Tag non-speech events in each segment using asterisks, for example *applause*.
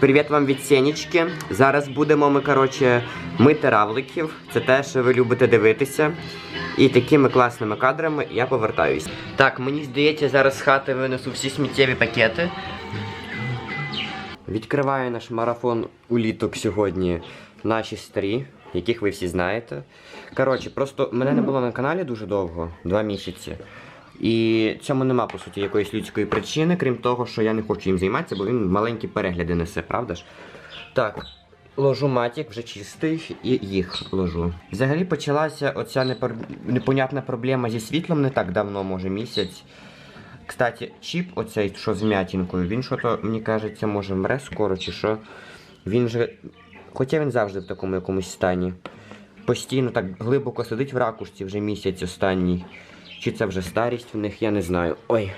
Привіт вам від Сенічки. Зараз будемо ми, коротше, мити равликів. Це те, що ви любите дивитися. І такими класними кадрами я повертаюсь. Так, мені здається, зараз з хати винесу всі сміттєві пакети. Відкриваю наш марафон уліток сьогодні наші старі, яких ви всі знаєте. Коротше, просто мене не було на каналі дуже довго, два місяці. І цьому нема, по суті, якоїсь людської причини, крім того, що я не хочу їм займатися, бо він маленькі перегляди несе, правда ж? Так, ложу матік, вже чистий, і їх ложу. Взагалі почалася оця непор... непонятна проблема зі світлом не так давно, може місяць. Кстати, чіп, оцей, що з м'ятінкою, він що-то, мені кажеться, може мре скоро чи що. Він же. Хоча він завжди в такому якомусь стані. Постійно так глибоко сидить в ракушці вже місяць останній. Чи це вже старість в них, я не знаю. Ой.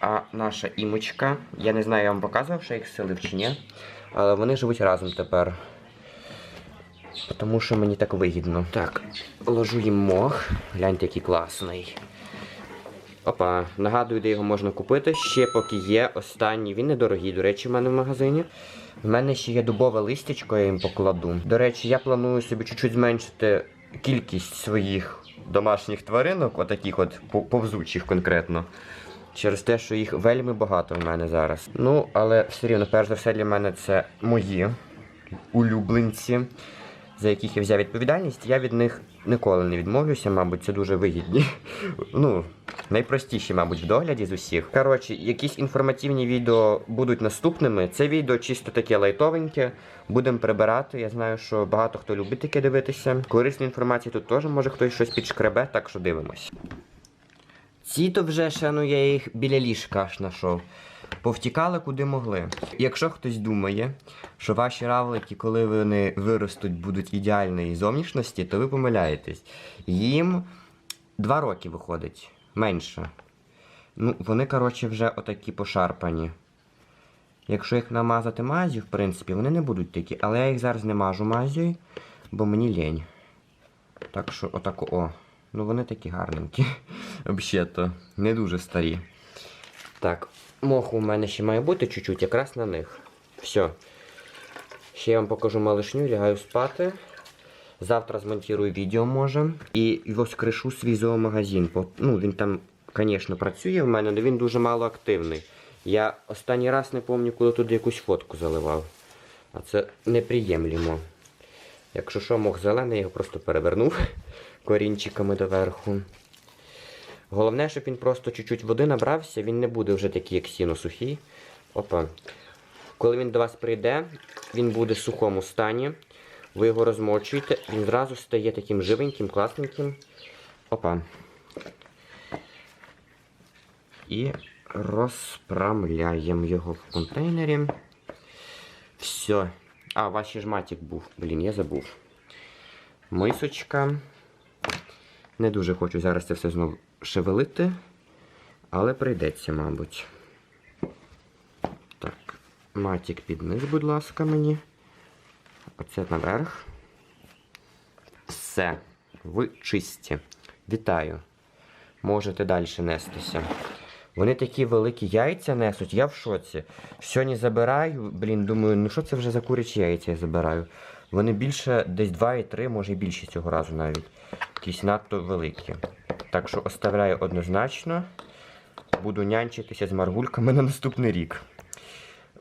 А наша імочка, я не знаю, я вам показував, що їх селив чи ні. Але вони живуть разом тепер. Тому що мені так вигідно. Так, ложу їм мох. Гляньте, який класний. Опа, нагадую, де його можна купити. Ще поки є останній. Він недорогий, до речі, в мене в магазині. В мене ще є дубове листячко, я їм покладу. До речі, я планую собі чуть-чуть зменшити кількість своїх домашніх тваринок, отаких от по- повзучих конкретно. Через те, що їх вельми багато в мене зараз. Ну, але все рівно, перш за все, для мене це мої улюбленці, за яких я взяв відповідальність. Я від них ніколи не відмовлюся, мабуть, це дуже вигідні. *laughs* Ну, найпростіші, мабуть, в догляді з усіх. Коротше, якісь інформативні відео будуть наступними. Це відео чисто таке лайтовеньке. Будемо прибирати. Я знаю, що багато хто любить таке дивитися. Корисної інформації тут теж може хтось щось підшкребе, так що дивимось. Ці то вже ще, я їх біля ліжка аж знайшов. Повтікали куди могли. Якщо хтось думає, що ваші равлики, коли вони виростуть, будуть ідеальної зовнішності, то ви помиляєтесь. Їм два роки виходить, менше. Ну, вони, коротше, вже отакі пошарпані. Якщо їх намазати мазю, в принципі, вони не будуть такі, але я їх зараз не мажу мазю, бо мені лень. Так що отако о. Ну вони такі гарненькі. *laughs* Взагалі-то. Не дуже старі. Так, моху у мене ще має бути чуть-чуть, якраз на них. Все. Ще я вам покажу малишню, лягаю спати. Завтра змонтую відео може. І ось кришу свій зоомагазин. Ну, він там, звісно, працює в мене, але він дуже мало активний. Я останній раз не пам'ятаю, коли туди якусь фотку заливав. А це неприємлемо. Якщо що, мох зелений, я його просто перевернув *laughs* корінчиками доверху. Головне, щоб він просто чуть-чуть води набрався, він не буде вже такий, як сіно сухий. Опа. Коли він до вас прийде, він буде в сухому стані. Ви його розмочуєте, він зразу стає таким живеньким, класненьким. Опа. І розправляємо його в контейнері. Все. А, у вас матік був. Блін, я забув. Мисочка. Не дуже хочу зараз це все знову шевелити, але прийдеться, мабуть. Так, матік під низ, будь ласка, мені. Оце наверх. Все. Ви чисті. Вітаю. Можете далі нестися. Вони такі великі яйця несуть, я в шоці. Сьогодні забираю, блін, думаю, ну що це вже за курячі яйця я забираю. Вони більше десь 2,3, може і більше цього разу навіть. Якісь надто великі. Так що оставляю однозначно. Буду нянчитися з маргульками на наступний рік.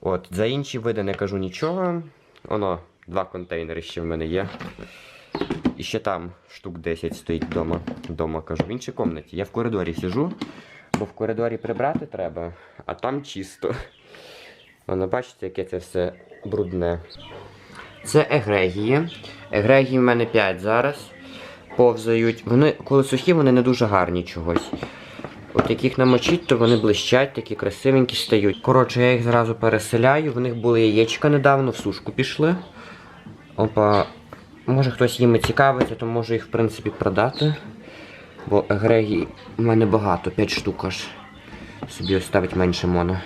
От, за інші види не кажу нічого. Оно, два контейнери ще в мене є. І ще там штук 10 стоїть вдома. Дома кажу, в іншій кімнаті. Я в коридорі сижу, бо в коридорі прибрати треба, а там чисто. Воно бачите, яке це все брудне. Це егрегії. Егрегії в мене 5 зараз. Повзають. Вони, коли сухі, вони не дуже гарні чогось. От яких намочить, то вони блищать, такі красивенькі стають. Коротше, я їх зразу переселяю. В них були яєчка недавно, в сушку пішли. Опа. Може хтось їми цікавиться, то можу їх в принципі продати. Бо егрегій в мене багато, 5 штук аж. Собі оставить менше моно.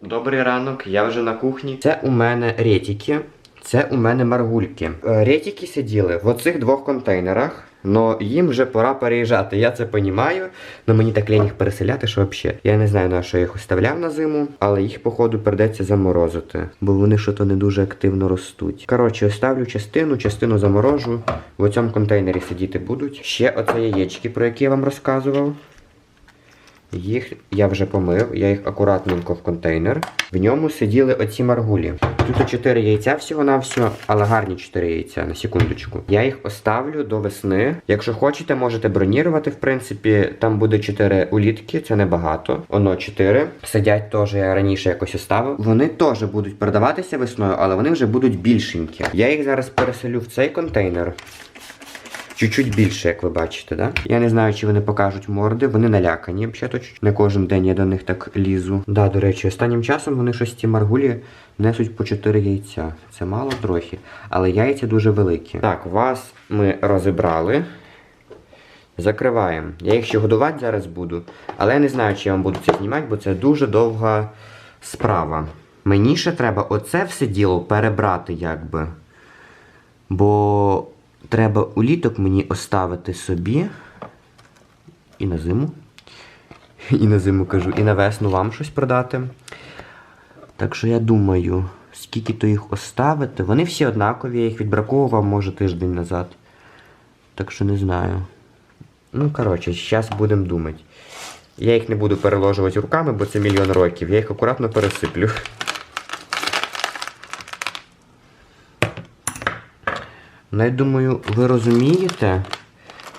Добрий ранок, я вже на кухні. Це у мене ретіки, це у мене маргульки. Е, Ретіки сиділи в оцих двох контейнерах. Но їм вже пора переїжджати. Я це понімаю. Но мені так лінь їх переселяти, що взагалі. Я не знаю, на що я їх оставляв на зиму, але їх, походу, придеться заморозити. Бо вони що то не дуже активно ростуть. Коротше, оставлю частину, частину заморожу. В цьому контейнері сидіти будуть. Ще оце яєчки, про які я вам розказував. Їх я вже помив, я їх акуратненько в контейнер. В ньому сиділи оці маргулі. Тут 4 яйця всього-навсього, але гарні 4 яйця, на секундочку. Я їх оставлю до весни. Якщо хочете, можете бронірувати, в принципі, там буде 4 улітки, це небагато. Оно 4. Сидять теж, я раніше якось оставив. Вони теж будуть продаватися весною, але вони вже будуть більшенькі. Я їх зараз переселю в цей контейнер. Чуть-чуть більше, як ви бачите, да? Я не знаю, чи вони покажуть морди, вони налякані, взагалі Не кожен день я до них так лізу. Да, до речі, останнім часом вони щось ті маргулі несуть по 4 яйця. Це мало трохи, але яйця дуже великі. Так, вас ми розібрали. Закриваємо. Я їх ще годувати зараз буду, але я не знаю, чи я вам буду це знімати, бо це дуже довга справа. Мені ще треба оце все діло перебрати, якби. Бо треба уліток мені оставити собі. І на зиму. *laughs* І на зиму кажу, і на весну вам щось продати. Так що я думаю, скільки то їх оставити. Вони всі однакові, я їх відбраковував, може, тиждень назад. Так що не знаю. Ну, коротше, зараз будемо думати. Я їх не буду переложувати руками, бо це мільйон років. Я їх акуратно пересиплю. *laughs* Ну, я думаю, ви розумієте,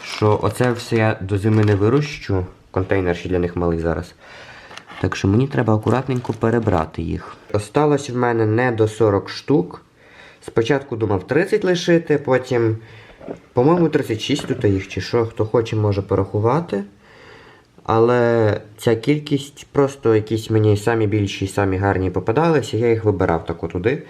що оце все я до зими не вирощу. Контейнер ще для них малий зараз. Так що мені треба акуратненько перебрати їх. Осталось в мене не до 40 штук. Спочатку думав 30 лишити, потім, по-моєму, 36 тут їх чи що, хто хоче, може порахувати. Але ця кількість просто якісь мені самі більші самі гарні попадалися, я їх вибирав тако туди.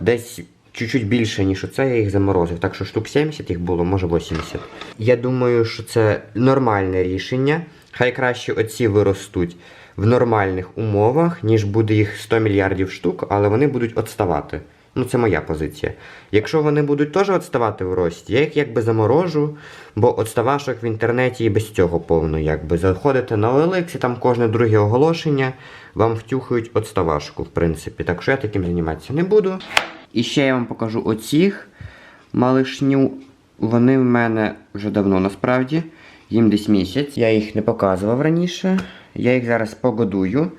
Десь чуть-чуть більше, ніж оце, я їх заморозив. Так що штук 70 їх було, може 80. Я думаю, що це нормальне рішення. Хай краще оці виростуть в нормальних умовах, ніж буде їх 100 мільярдів штук, але вони будуть відставати. Ну, це моя позиція. Якщо вони будуть теж відставати в рості, я їх якби заморожу, бо відставашок в інтернеті і без цього повно. Якби заходите на OLX, і там кожне друге оголошення вам втюхають відставашку, в принципі. Так що я таким займатися не буду. І ще я вам покажу оцих малишню. Вони в мене вже давно насправді. Їм десь місяць. Я їх не показував раніше. Я їх зараз погодую.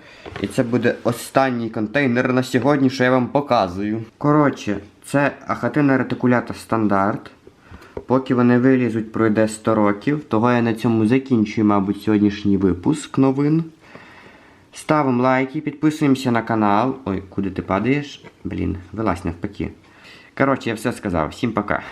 І це буде останній контейнер на сьогодні, що я вам показую. Коротше, це ахатина ретикулята стандарт. Поки вони вилізуть, пройде 100 років. Того я на цьому закінчую, мабуть, сьогоднішній випуск новин. Ставимо лайки, підписуємося на канал. Ой, куди ти падаєш? Блін, вилазь навпаки. Коротше, я все сказав. Всім пока.